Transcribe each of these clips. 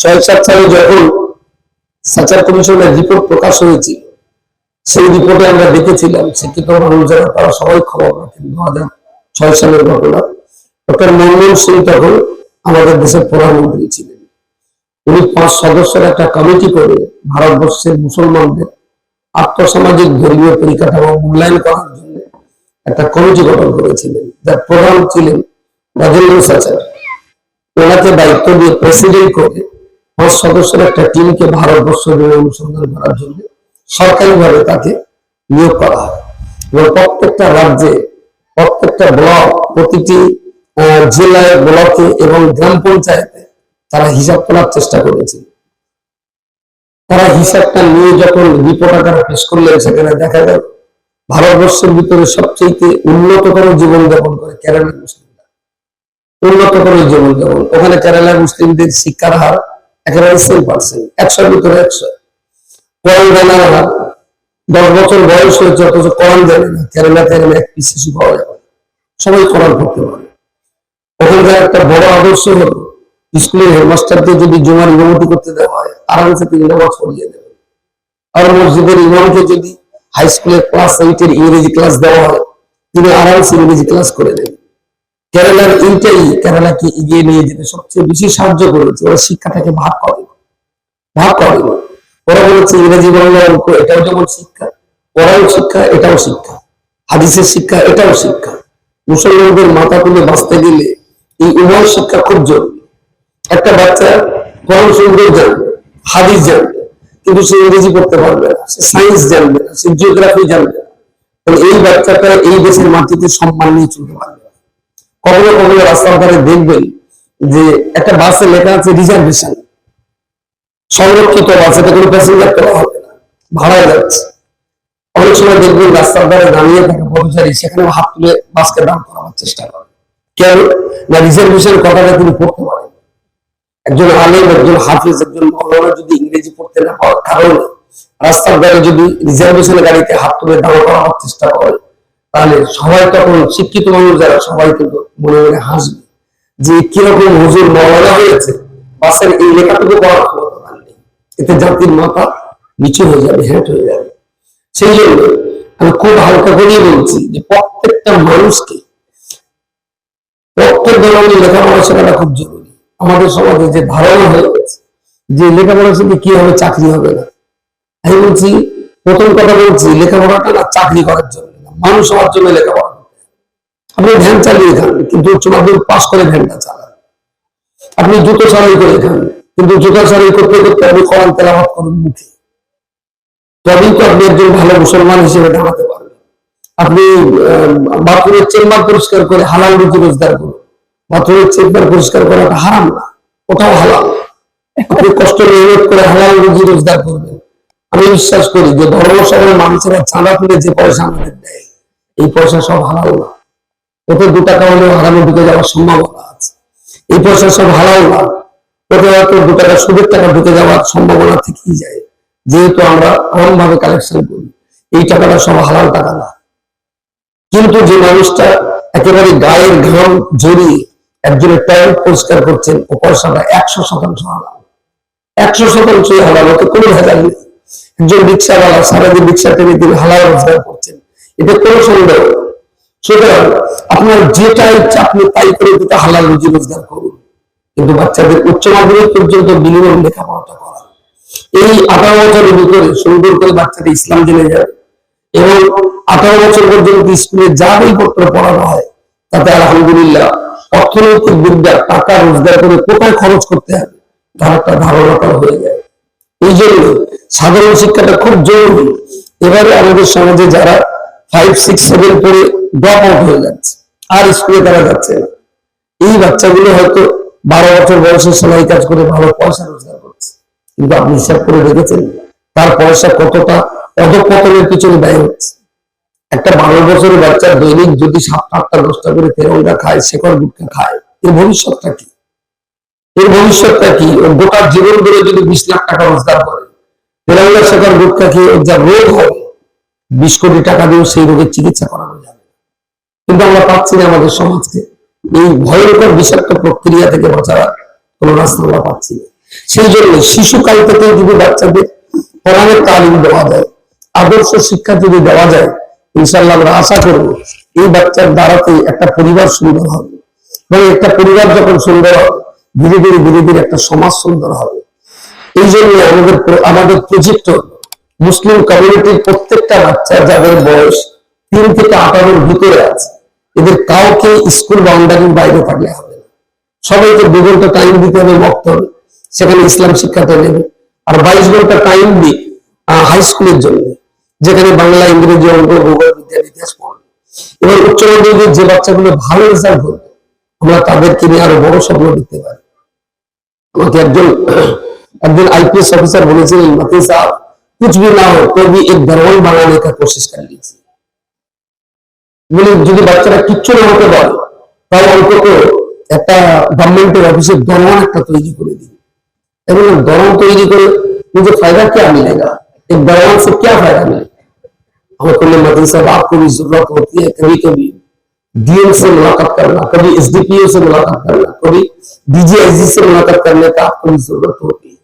ছয় সাত সালে যখন সাচার কমিশনের রিপোর্ট প্রকাশ সেই রিপোর্টে আমরা দেখেছিলাম যারা তারা সবাই খবর রাখেন দু ছয় সালের ঘটনা। ডক্টর মনমোহন সিং তখন আমাদের দেশের প্রধানমন্ত্রী ছিলেন। উনি পাঁচ সদস্যের একটা কমিটি করে ভারতবর্ষের মুসলমানদের আর্থসামাজিক ধর্মীয় পরিকাঠামো মূল্যায়ন করার জন্য একটা কমিটি গঠন করেছিলেন, যার প্রধান ছিলেন রাজেন্দ্র সাচার। ওনাকে দায়িত্ব দিয়ে প্রেসিডেন্ট করে পাঁচ সদস্যের একটা টিমকে ভারতবর্ষ জুড়ে অনুসন্ধান করার জন্য সরকারিভাবে তাকে নিয়োগ করা হয়। এবং প্রত্যেকটা রাজ্যে, প্রত্যেকটা ব্লক, প্রতিটি জেলায়, ব্লকে এবং গ্রাম পঞ্চায়েতে তারা হিসাব তোলার চেষ্টা করেছে। তারা হিসাবটা নিয়ে যখন রিপোর্ট আকারে পেশ করলেন, সেখানে দেখা গেল ভারতবর্ষের ভিতরে সবচেয়ে উন্নততর জীবনযাপন করে কেরালার মুসলিমরা উন্নততর জীবনযাপন ওখানে কেরালার মুসলিমদের শিক্ষার হার একেবারে সেম পার্সেন্ট একশোর ভিতরে একশো। কোরআন জানার হার দশ বছর বয়স হয়েছে, অথচ কোরআন জানে না কেরালাতে এরকম এক পিস শিশু পাওয়া যাবে। সবাই কোরআন পড়তে পারে। ওখানকার একটা বড় আদর্শ হলো স্কুলের হেডমাস্টারকে যদি জুমার ইমামতি করতে দেওয়া হয়, আরামসে তিনি নামাজ পড়িয়ে দেবেন। আর মসজিদের ইমামকে যদি হাই স্কুলের ক্লাস এইটের ইংরেজি ক্লাস দেওয়া হয়, তিনি আরামসে ইংরেজি ক্লাস করে দেবেন কেরালার এইটাই কেরালাকে এগিয়ে নিয়ে যেতে সবচেয়ে বেশি সাহায্য করেছে। ওরা শিক্ষাটাকে ভাগ করে ভাগ করে ওরা বলেছে ইংরেজি বাংলা অঙ্ক, এটাও যেমন শিক্ষা কোরআন শিক্ষা, এটাও শিক্ষা। হাদিসের শিক্ষা, এটাও শিক্ষা। মুসলমানদের মাথা তুলে বাঁচতে গেলে এই উভয় শিক্ষা খুব জরুরি। একটা বাচ্চা কোরআন সুন্দর জানবে। হাদিস জানবে। কিন্তু সে ইংরেজি পড়তে পারবে না। সে সায়েন্স জানবে না। সে জিওগ্রাফি জানবে না। এই বাচ্চাটা এই দেশের মাটিতে সম্মান নিয়ে চলতে পারবে। কখনো কখনো রাস্তার ধারে দেখবেন যে একটা বাসে লেখা আছে রিজার্ভেশন সংরক্ষিত বাস এটা কোনো প্যাসেঞ্জার করা হবে না, ভাড়ায় যাচ্ছে। অনেক সময় দেখবেন রাস্তার ধারে দাঁড়িয়ে থাকে পথচারী সেখানে হাত তুলে বাসকে দাঁড় করাবার চেষ্টা করে। কেন? না রিজার্ভেশন কথাটা তিনি পড়তে পারেন। একজন আলেম, একজন হাফিজ, একজন মৌলানা যদি ইংরেজি পড়তে না পাওয়ার কারণে রাস্তার ধারে যদি রিজার্ভেশনের গাড়িতে হাত তুলে দাঁড় করাবার চেষ্টা করে তাহলে সবাই তখন শিক্ষিত মানুষ যারা, সবাই কিন্তু মনে মনে হাসবে যে কীরকম হুজুর মৌলানা হয়েছে। বাসের এই লেখাটুকু করার ক্ষমতা নেই। এতে জাতির মাথা নিচু হয়ে যাবে হ্যাট হয়ে যাবে। সেই জন্য আমি খুব হালকা করেই বলছি যে প্রত্যেকটা মানুষকে প্রত্যেক ধরনের লেখাপড়া শেখাটা খুব জরুরি। আমাদের সমাজে যে ধারণা হয়ে গেছে যে লেখাপড়া শিখে কি হবে, চাকরি হবে না। আমি বলছি, প্রথম কথা বলছি, লেখাপড়াটা না চাকরি করার জন্য। মানুষ হওয়ার জন্য লেখাপড়া আপনি ভ্যান চালিয়ে খান কিন্তু উচ্চ মাধ্যমিক পাস করে ভ্যানটা চালান। আপনি জুতো সারাই করে খান কিন্তু জুতো সারাই করতে করতে আপনি কোরআন তেলাওয়াত করুন মুখে। তবেই তো আপনি একজন ভালো মুসলমান হিসেবে দাঁড়াতে পারবেন। আপনি বাথরুমের চেম্বার পরিষ্কার করে হালাল রুটি রোজগার করুন। বাথরুমের চেম্বার পরিষ্কার করাটা হারাম না, ওটাও হালাল। আপনি কষ্ট মেহনত করে হালাল রুজি রোজগার করবেন। আমি বিশ্বাস করি যে ধর্মসভার মানুষেরা চাঁদা তুলে যে পয়সা আমাদের দেয় এই পয়সা সব হালাল না। ওতে দু টাকা হলেও হারামে ঢুকে যাওয়ার সম্ভাবনা আছে। এই পয়সা সব হালাল না। ওতে হয়তো দু টাকা, সুদের টাকা ঢুকে যাওয়ার সম্ভাবনা থেকেই যায়। যেহেতু আমরা ভাবে কালেকশন করি, এই টাকাটা সব হালাল টাকা না। কিন্তু যে মানুষটা একেবারে গায়ের ঘাম জড়িয়ে একজনের টয়লেট পরিষ্কার করছেন, ও পয়সাটা একশো শতাংশ হালাল। একশো শতাংশ হালাল, ওতে কোনো ভেজাল নেই। একজন রিক্সাওয়ালা সারাদিন রিক্সা টেনে তিনি হালাল রোজগার করছেন এটা কোনো সন্দেহ। সুতরাং আপনার যেটা ইচ্ছা আপনি তাই করে হালাল রুজি রোজগার করুন। কিন্তু বাচ্চাদের উচ্চ মাধ্যমিক পর্যন্ত মিনিমাম লেখাপড়াটা করা এই আঠারো বছরের ভিতরে সুন্দর করে ইসলাম জেনে যাবে এবং আঠারো বছর পর্যন্ত স্কুলে যা বইপত্র পড়ানো হয়, তাতে আলহামদুলিল্লাহ অর্থনৈতিক বিদ্যা, টাকা, রোজগার করে কোথায় খরচ করতে হবে, তার একটা ধারণা তার হয়ে যায়। এই জন্য সাধারণ শিক্ষাটা খুব জরুরি। এবারে আমাদের সমাজে যারা ফাইভ সিক্স সেভেন পড়ে ড্রপ আউট হয়ে যাচ্ছে। আর স্কুলে তারা যাচ্ছে না। এই বাচ্চাগুলো হয়তো বারো বছর বয়সে সেলাই কাজ করে ভালো পয়সা রোজগার করছে। কিন্তু আপনি হিসাব করে দেখেছেন, তার পয়সা কতটা অধপতনের পিছনে ব্যয় হচ্ছে। একটা বারো বছরের বাচ্চা দৈনিক যদি সাত আটটা, দশটা করে তেরঙ্গা খায়, শেখর গুটকা খায়, এর ভবিষ্যৎটা কি? এর ভবিষ্যৎটা কি? ওর গোটা জীবন ধরে যদি বিশ লাখ টাকা রোজগার করে তেরঙ্গা শেখর গুটকা খেয়ে ওর যা রোগ হবে বিশ কোটি টাকা দিয়েও সেই রোগের চিকিৎসা করানো যাবে কিন্তু আমরা পাচ্ছি না আমাদের সমাজকে। এই ভয়ঙ্কর বিষাক্ত প্রক্রিয়া থেকে বাঁচার কোনো রাস্তা আমরা পাচ্ছি না। সেই জন্য শিশুকাল থেকে যদি বাচ্চাদের কোরআনের তালিম দেওয়া যায়, আদর্শ শিক্ষা যদি দেওয়া যায় ইনশাল্লাহ আমরা আশা করব এই বাচ্চার দ্বারাতে একটা পরিবার সুন্দর হবে। এবং একটা পরিবার যখন সুন্দর হবে, ধীরে ধীরে ধীরে ধীরে একটা সমাজ সুন্দর হবে। এই জন্য আমাদের আমাদের প্রজেক্ট মুসলিম কমিউনিটির প্রত্যেকটা বাচ্চা যাদের বয়স তিন থেকে আঠারোর ভিতরে আছে, এদের কাউকে স্কুল বাউন্ডারির বাইরে থাকলে হবে না। সবাইকে দু ঘণ্টা টাইম দিতে হবে বক্ত হবে সেখানে ইসলাম শিক্ষাটা নেবে। আর বাইশ ঘণ্টা টাইম দি হাই স্কুলের জন্য, যেখানে বাংলা, ইংরেজি, অঙ্ক, ভূগোল বিদ্যা ইতিহাস পড়বে এবং উচ্চ মাধ্যমিকের যে বাচ্চাগুলো ভালো রেজাল্ট হবে, আমরা তাদেরকে নিয়ে আরও বড় স্বপ্ন দিতে পারি। আমাকে একজন একজন আইপিএস অফিসার বলেছিলেন মাতি সাহেব कुछ भी ना हो तो भी एक दरवान बनाने का कोशिश कर लीजिए বলে যদি বাচ্চারা কিচ্ছু না হতে পারে তাহলে অন্তত একটা গভর্নমেন্টের অফিসের দরওয়ান একটা তৈরি করে দিন এবং दरवान তৈরি করে मुझे फायदा क्या मिलेगा एक दरवान से क्या फायदा मिलेगा हमें कुल्ले मदन साहब आपको भी जरूरत होती है कभी कभी डीएम से मुलाकात करना कभी एसडीपीओ से मुलाकात करना कभी डीजीआईजी से मुलाकात करने का आपको भी जरूरत होती है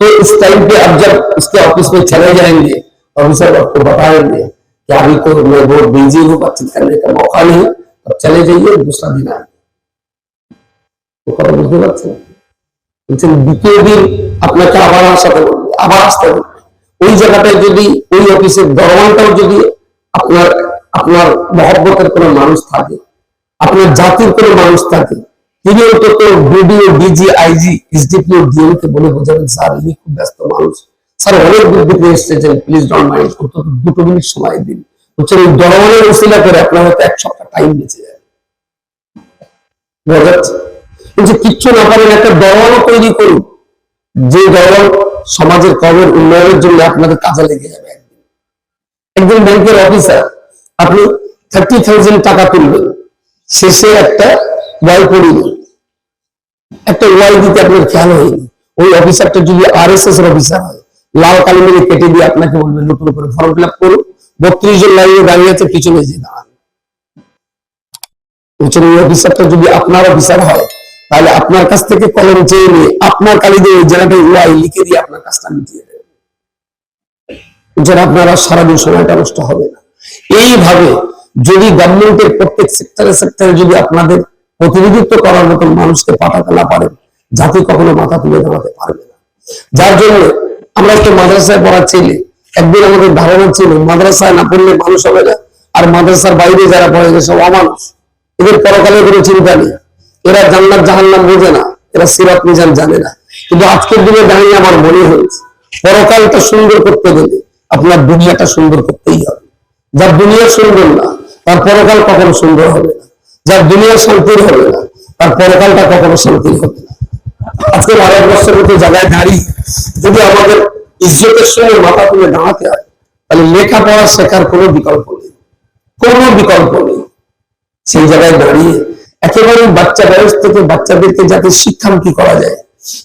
तो इस टाइम पे आप जब उसके ऑफिस में चले जाएंगे ऑफिसर आपको बताएंगे कि अभी तो मैं बहुत बिजी हूँ बातचीत करने का मौका नहीं है अब चले जाइए दूसरा दिन आएंगे তো কথা বুঝতে পারছেন বলছেন দ্বিতীয় দিন আপনাকে আবার আসাতে বলবে আবার আসতে বলবে ওই জায়গাটায় যদি ওই অফিসের দরওয়ানটাও যদি আপনার আপনার মহব্বতের কোনো মানুষ থাকে আপনার জাতির কোনো মানুষ থাকে তিনি অন্তত ডিজি আইজি, এসডিপিও ডিএম কে বলে বোঝাবেন স্যার, ইনি খুব ব্যস্ত মানুষ। স্যার, অনেক বুদ্ধিতে এসেছেন প্লিজ মাইন্ড দুটো মিনিট সময় দিন। হচ্ছে ওই উসিলা করে আপনার হয়তো এক সপ্তাহ টাইম বেঁচে যাচ্ছে? কিন্তু কিচ্ছু না পারেন, একটা দরওয়ানও তৈরি করুন। যে দরওয়ান সমাজের কর্মের উন্নয়নের জন্য আপনাদের কাজে লেগে যাবে একদিন। একজন ব্যাংকের অফিসার আপনি থার্টি থাউজেন্ড টাকা তুলবেন। শেষে একটা ওয়াই পড়িনি একটা ওয়াই দিতে আপনার খেয়াল হয়নি। ওই অফিসারটা যদি আর এস এস এর অফিসার হয়, লাল কালি মেরে কেটে দিয়ে আপনাকে বলবেন নতুন করে ফর্ম ফিল আপ করুন বত্রিশ জন লাইনে দাঁড়িয়ে আছে, পিছনে যে দাঁড়ান। বলছেন ওই অফিসারটা যদি আপনার অফিসার হয়, তাহলে আপনার কাছ থেকে কলম চেয়ে নিয়ে আপনার কালি দিয়ে ওই জায়গাটায় ওয়াই লিখে দিয়ে আপনার কাজটা মিটিয়ে দেবে। যেন আপনারা সারাদিন সময়টা নষ্ট হবে না। এইভাবে যদি গভর্নমেন্টের প্রত্যেক সেক্টরে সেক্টরে যদি আপনাদের প্রতিনিধিত্ব করার মতন মানুষকে পাঠাতে না পারেন জাতি কখনো মাথা তুলে দাঁড়াতে পারবে না। যার জন্য আমরা একটা মাদ্রাসায় পড়া ছেলে একদিন আমাদের ধারণা ছিল, মাদ্রাসায় না পড়লে মানুষ হবে না, আর মাদ্রাসার বাইরে যারা পড়ে সব অমানুষ। এদের পরকালে কোনো চিন্তা নেই। এরা জান্নাত জাহান্নাম বোঝে না, এরা সিরাত মিজান জানে না। কিন্তু আজকের দিনে দাঁড়িয়ে আমার মনে হয়েছে, পরকালটা সুন্দর করতে গেলে আপনার দুনিয়াটা সুন্দর করতেই হবে। যার দুনিয়া সুন্দর না, তার পরকাল কখনো সুন্দর হবে না। যার দুনিয়া শান্তির হবে না, তার পরকালটা কখনো শান্তির হবে না। আজকে ভারতবর্ষের মতো জায়গায় দাঁড়িয়ে যদি আমাদের ইজ্জতের সঙ্গে মাথা তুলে দাঁড়াতে হয়, তাহলে লেখাপড়া শেখার কোনো বিকল্প নেই। কোনো বিকল্প নেই। সেই জায়গায় দাঁড়িয়ে একেবারে বাচ্চা বয়স থেকে বাচ্চাদেরকে যাতে শিক্ষামুখী করা যায়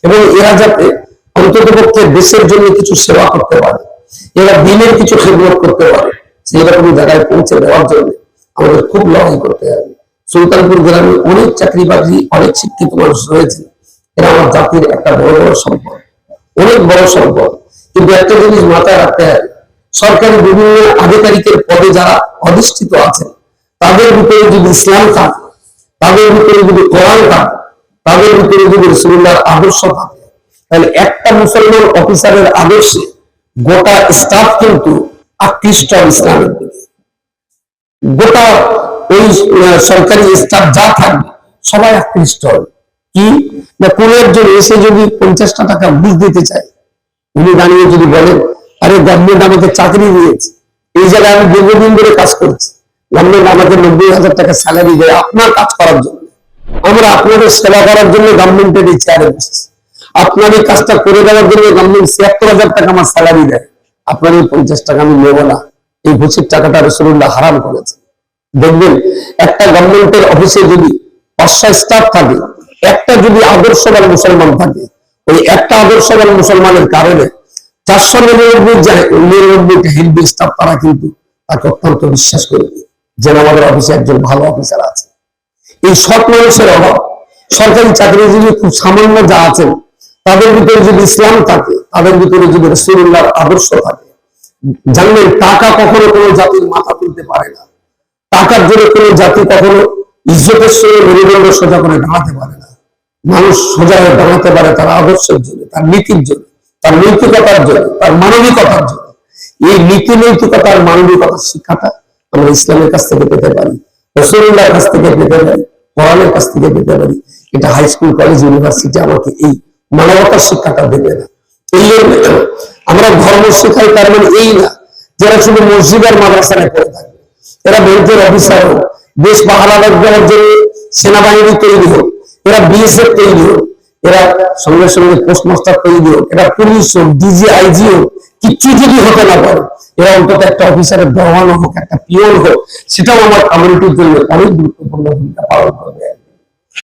এবং এরা যাতে অন্তত পক্ষে দেশের জন্য কিছু সেবা করতে পারে, এরা দিনের কিছু খেদমত করতে পারে, সেই রকম জায়গায় পৌঁছে দেওয়ার জন্য আমাদের খুব লড়াই করতে হবে। সুলতানপুর গ্রামে অনেক চাকরি বাকরি অনেক শিক্ষিত মানুষ রয়েছে। এরা আমার জাতির একটা বড় বড় সম্পদ, অনেক বড় সম্পদ। কিন্তু একটা জিনিস মাথায় রাখতে হবে সরকারি বিভিন্ন আধিকারিকের পদে যারা অধিষ্ঠিত আছেন, তাদের ভিতরে যদি ইসলাম থাকে, তাদের ভিতরে যদি কোরআন থাকে, তাদের ভিতরে যদি রসুল্লাহর আদর্শ থাকে, তাহলে একটা মুসলমান অফিসারের আদর্শে গোটা স্টাফ কিন্তু আকৃষ্ট ইসলামের দিকে। গোটা ওই সরকারি স্টাফ যা থাকবে, সবাই আকৃষ্ট হবে। কি? না, কোন একজন এসে যদি পঞ্চাশটা টাকা ঘুষ দিতে চায়, উনি দাঁড়িয়ে যদি বলেন, আরে গভর্নমেন্ট আমাকে চাকরি দিয়েছে, এই জায়গায় আমি দীর্ঘদিন ধরে কাজ করছি গভর্নমেন্ট আমাকে নব্বই হাজার টাকা স্যালারি দেয় আপনার কাজ করার জন্য। আমরা আপনাদের সেবা করার জন্য গভর্নমেন্টের এই চেয়ারে বসছি। আপনার এই কাজটা করে দেওয়ার জন্য গভর্নমেন্ট ছিয়াত্তর হাজার টাকা আমার স্যালারি দেয়। আপনার এই পঞ্চাশ টাকা আমি নেব না। এই ঘুষির টাকাটা রসুল্লাহ হারাম করেছে দেখবেন, একটা গভর্নমেন্টের অফিসে যদি পাঁচটা স্টাফ থাকে, একটা যদি আদর্শবান মুসলমান থাকে, ওই একটা আদর্শবান মুসলমানের কারণে চারশো নিরানব্বই নিরানব্বইটা হিন্দু স্টাফ তারা কিন্তু তাকে অত্যন্ত বিশ্বাস করে যে আমাদের অফিসে একজন ভালো অফিসার আছে। এই সৎ মানুষের অভাব, সরকারি চাকরিজীবী খুব সামান্য যা আছেন, তাদের ভিতরে যদি ইসলাম থাকে, তাদের ভিতরে যদি রসুল্লাহর আদর্শ থাকে, জানবেন টাকা কখনো কোনো জাতির মাথা তুলতে পারে না। টাকার জন্য কোনো জাতি কখনো ইজ্জতের সঙ্গে মেরুদণ্ড সোজা করে দাঁড়াতে পারে না। মানুষ সোজা হয়ে দাঁড়াতে পারে তার আদর্শের জন্য, তার নীতির জন্য, তার নৈতিকতার জন্য, তার মানবিকতার জন্য। এই নীতি, নৈতিকতার মানবিকতার শিক্ষাটা আমরা ইসলামের কাছ থেকে পেতে পারি রসুল্লাহর কাছ থেকে পেতে পারি, কোরআনের কাছ থেকে পেতে পারি। এটা হাই স্কুল, কলেজ, ইউনিভার্সিটি আমাকে এই মানবতার শিক্ষাটা দেবে না। এই জন্য আমরা ধর্ম শেখাই, তার মানে এই না, যারা শুধু মসজিদ আর মাদ্রাসায় পড়ে থাকবে এরা ব্যাংকের অফিসার হোক দেশ পাহারা দেওয়ার জন্য সেনাবাহিনী তৈরি হোক, এরা বিএসএফ তৈরি হোক, এরা সঙ্গে সঙ্গে পোস্টমাস্টার তৈরি হোক, এরা পুলিশ হোক, ডিজি, আইজি হোক, কিচ্ছু যদি হতে না পারে, এরা অন্তত একটা অফিসারের ব্যবহার হোক, একটা পিওর হোক, সেটাও আমার কমিউনিটির জন্য অনেক গুরুত্বপূর্ণ ভূমিকা পালন করবে।